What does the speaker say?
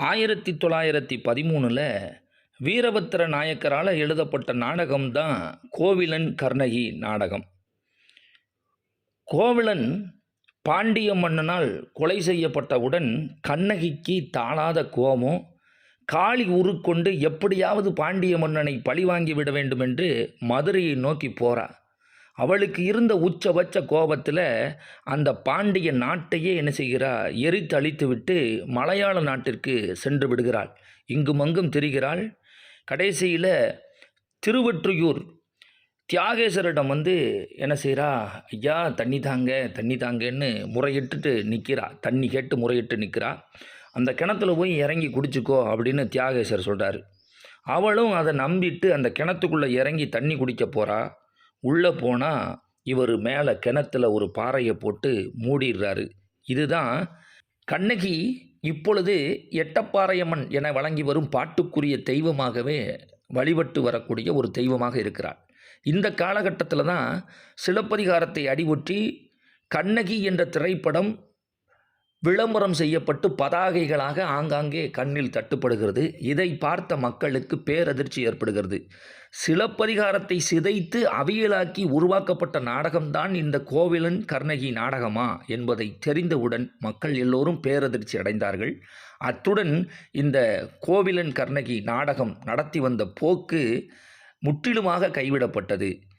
ஆயிரத்தி தொள்ளாயிரத்தி பதிமூணில் வீரபத்திர நாயக்கரால் எழுதப்பட்ட நாடகம் தான் கோவிலன் கர்ணகி நாடகம். கோவிலன் பாண்டிய மன்னனால் கொலை செய்யப்பட்டவுடன் கண்ணகிக்கு தாளாத கோபம் காளி உருக்கொண்டு எப்படியாவது பாண்டிய மன்னனை பழிவாங்கி விட வேண்டும் என்று மதுரையை நோக்கி போகிறாள் அவளுக்கு இருந்த உச்சபட்ச கோபத்தில் அந்த பாண்டிய நாட்டையே என்ன செய்கிறாள்? எரித்து அழித்து விட்டு மலையாள நாட்டிற்கு சென்று விடுகிறாள். இங்கும் அங்கும் திரிகிறாள் கடைசியில் திருவொற்றியூர் தியாகேஸ்வரிடம் வந்து என்ன செய்கிறா ஐயா தண்ணி தாங்க தண்ணி தாங்கன்னு முறையிட்டுட்டு நிற்கிறா தண்ணி கேட்டு முறையிட்டு நிற்கிறா அந்த கிணத்துல போய் இறங்கி குடிச்சுக்கோ அப்படின்னு தியாகேஸ்வர் சொல்கிறாரு அவளும் அதை நம்பிட்டு அந்த கிணத்துக்குள்ளே இறங்கி தண்ணி குடிக்க போகிறா உள்ளே போனால் இவர் மேலே கிணத்துல ஒரு பாறையை போட்டு மூடிடுறாரு. இதுதான் கண்ணகி இப்பொழுது எட்டப்பாறையம்மன் என வழங்கி வரும் பாட்டுக்குரிய தெய்வமாகவே வழிபட்டு வரக்கூடிய ஒரு தெய்வமாக இருக்கிறார் இந்த காலகட்டத்தில் தான் சிலப்பதிகாரத்தை அடிபொற்றி கண்ணகி என்ற திரைப்படம் விளம்பரம் செய்யப்பட்டு பதாகைகளாக ஆங்காங்கே கண்ணில் தட்டுப்படுகிறது. இதை பார்த்த மக்களுக்கு பேரதிர்ச்சி ஏற்படுகிறது. சிலப்பதிகாரத்தை சிதைத்து அவியலாக்கி உருவாக்கப்பட்ட நாடகம்தான் இந்த கோவிலன் கர்ணகி நாடகமா என்பதை தெரிந்தவுடன் மக்கள் எல்லோரும் பேரதிர்ச்சி அடைந்தார்கள். அத்துடன் இந்த கோவிலன் கர்ணகி நாடகம் நடத்தி வந்த போக்கு முற்றிலுமாக கைவிடப்பட்டது.